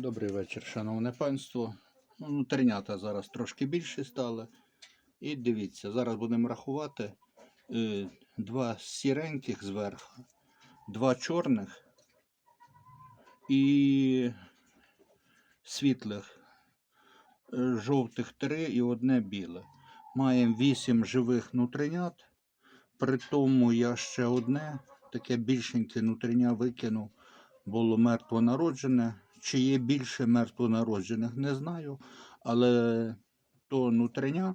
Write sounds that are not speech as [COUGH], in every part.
Добрий вечір, шановне панство. Ну, Внутрінята зараз трошки більше стали. І дивіться, зараз будемо рахувати е, два сіреньких зверху, два чорних і світлих, е, жовтих три і одне біле. Маємо вісім живих нутринят. При тому я ще одне таке більшеньке нутриня викинув було мертвонароджене. Чи є більше мертвонароджених, не знаю. Але то нутриня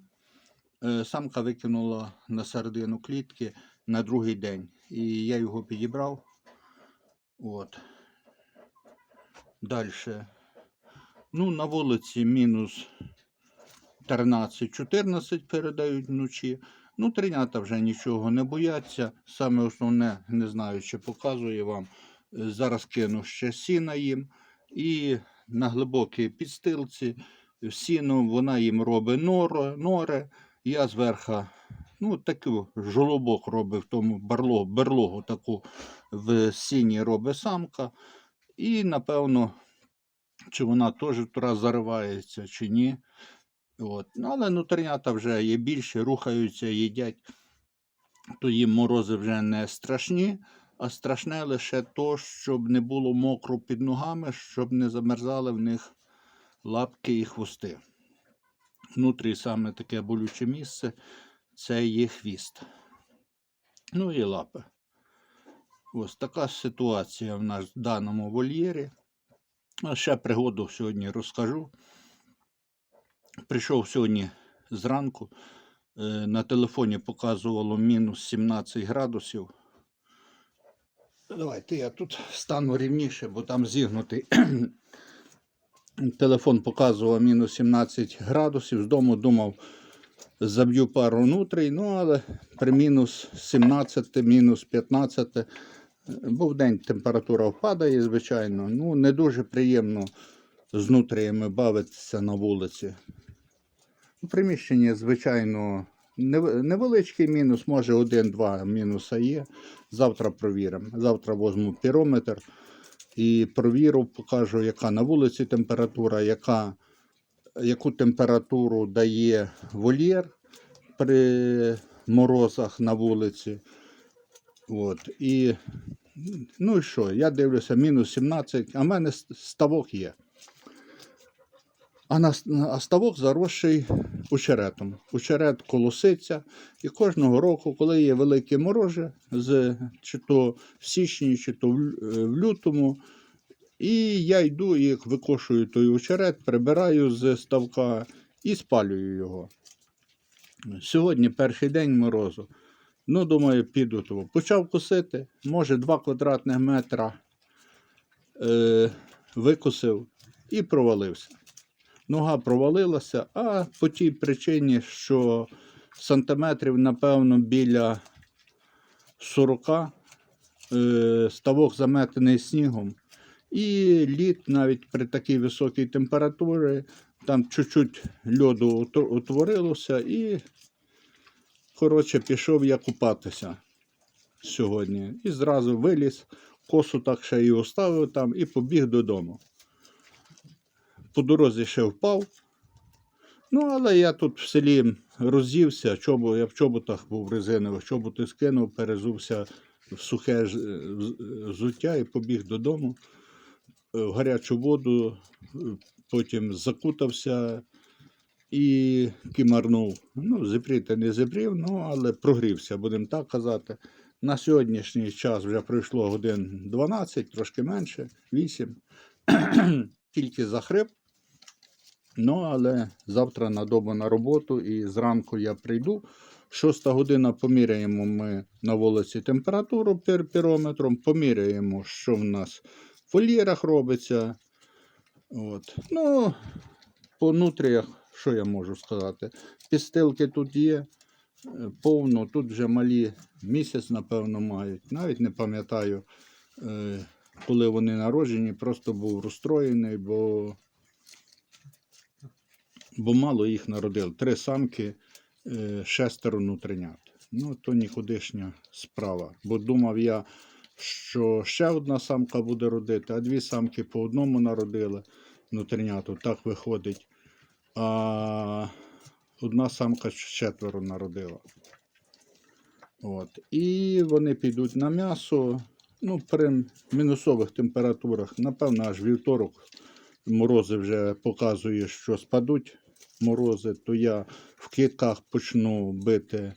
е, самка викинула на середину клітки на другий день. І я його підібрав. От. Далі. Ну, на вулиці мінус 13-14 передають вночі. Ну, тринята вже нічого не бояться. Саме основне, не знаю, чи показує вам. Е, Зараз кину ще сіна їм. І на глибокій підстилці в сіно вона їм робить норо, норе. Я зверху, ну, таку жолобок робив, тому барлогу, берлогу таку в сіні робить самка. І, напевно, чи вона теж туди заривається, чи ні. От. Ну, але нутринята вже є більше, рухаються, їдять, то їм морози вже не страшні, а страшне лише то, щоб не було мокро під ногами, щоб не замерзали в них лапки і хвости. Внутрі саме таке болюче місце це є хвіст. Ну і лапи. Ось така ситуація в нас в даному вольєрі. А ще пригоду сьогодні розкажу. Прийшов сьогодні зранку, е, на телефоні показувало мінус 17 градусів. Давайте я тут стану рівніше, бо там зігнутий. [CLEARS THROAT] Телефон показував мінус 17 градусів. З дому думав, заб'ю пару внутрій, ну але при мінус 17, мінус 15, е, бо в день температура впадає, звичайно. Ну, не дуже приємно з нутріями бавитися на вулиці. У приміщенні, звичайно, невеличкий мінус, може один-два мінуса є. Завтра провіримо. Завтра візьму пірометр і провірю, покажу, яка на вулиці температура, яка, яку температуру дає вольєр при морозах на вулиці. От. І, ну і що, я дивлюся, мінус 17, а в мене ставок є. А, на, ставок заросший очеретом. Очерет колоситься. І кожного року, коли є великі морози, з, чи то в січні, чи то в, е, лютому, і я йду і викошую той очерет, прибираю з ставка і спалюю його. Сьогодні перший день морозу. Ну, думаю, піду того. Почав косити, може 2 квадратних метра е, викосив і провалився нога провалилася, а по тій причині, що сантиметрів, напевно, біля 40 е, ставок заметений снігом. І лід навіть при такій високій температурі, там чуть-чуть льоду утворилося і, коротше, пішов я купатися сьогодні. І зразу виліз, косу так ще і оставив там і побіг додому по дорозі ще впав. Ну, але я тут в селі розівся, чобу, я в чоботах був резинових, чоботи скинув, перезувся в сухе взуття і побіг додому е, в гарячу воду, е, потім закутався і кимарнув. Ну, зіпріти не зіпрів, ну, але прогрівся, будемо так казати. На сьогоднішній час вже пройшло годин 12, трошки менше, 8. [CLEARS THROAT] Тільки захрип. Ну, але завтра на добу на роботу і зранку я прийду. Шоста година поміряємо ми на вулиці температуру пір- пірометром, поміряємо, що в нас в вольєрах робиться. От. Ну, по нутріях, що я можу сказати? Підстилки тут є е, повно, тут вже малі місяць, напевно, мають. Навіть не пам'ятаю, е, коли вони народжені, просто був розстроєний, бо бо мало їх народили. Три самки, е, шестеро нутринят. Ну, то нікудишня справа. Бо думав я, що ще одна самка буде родити, а дві самки по одному народили. внутріняту. Так виходить. А одна самка четверо народила. От. І вони підуть на м'ясо. Ну, при мінусових температурах, напевно, аж вівторок морози вже показує, що спадуть морози, то я в клітках почну бити,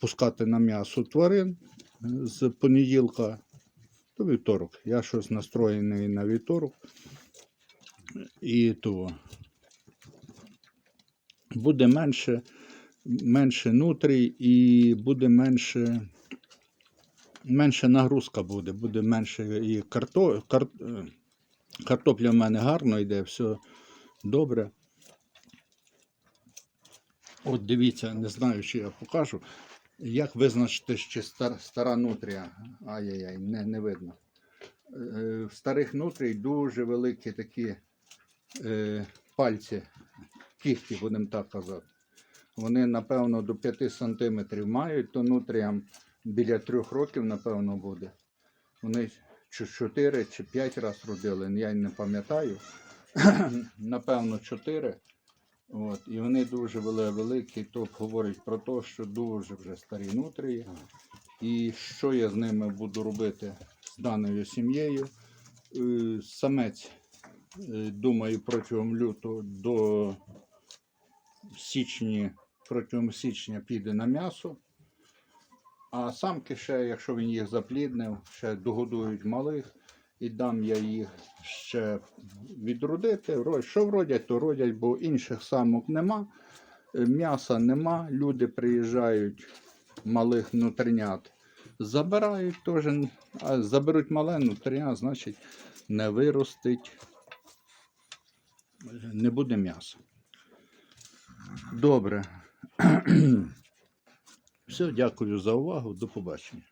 пускати на м'ясо тварин з понеділка до вівторок. Я щось настроєний на вівторок. І то буде менше, менше нутрій і буде менше, менше нагрузка буде, буде менше і карто, кар, е, картопля в мене гарно йде, все добре. От дивіться, не знаю, чи я покажу. Як визначити, чи стар, стара нутрія? Ай-яй-яй, не, не видно. Е, В старих нутрій дуже великі такі е, пальці, кіхті, будемо так казати. Вони, напевно, до 5 сантиметрів мають, то нутріям біля 3 років, напевно, буде. Вони чи 4 чи 5 разів родили, я не пам'ятаю. [CLEARS THROAT] напевно, 4. От, і вони дуже вели- великі, то говорить про те, що дуже вже старі нутрії. І що я з ними буду робити з даною сім'єю? Е, Самець, е, думаю, протягом лютого до січні, протягом січня піде на м'ясо. А самки ще, якщо він їх запліднив, ще догодують малих і дам я їх ще відродити. Що вродять, то родять, бо інших самок нема, е, м'яса нема. Люди приїжджають малих нутринят, забирають теж, а заберуть мале нутринят, значить не виростить, не буде м'яса. Добре. [CLEARS THROAT] Все, дякую за увагу. До побачення.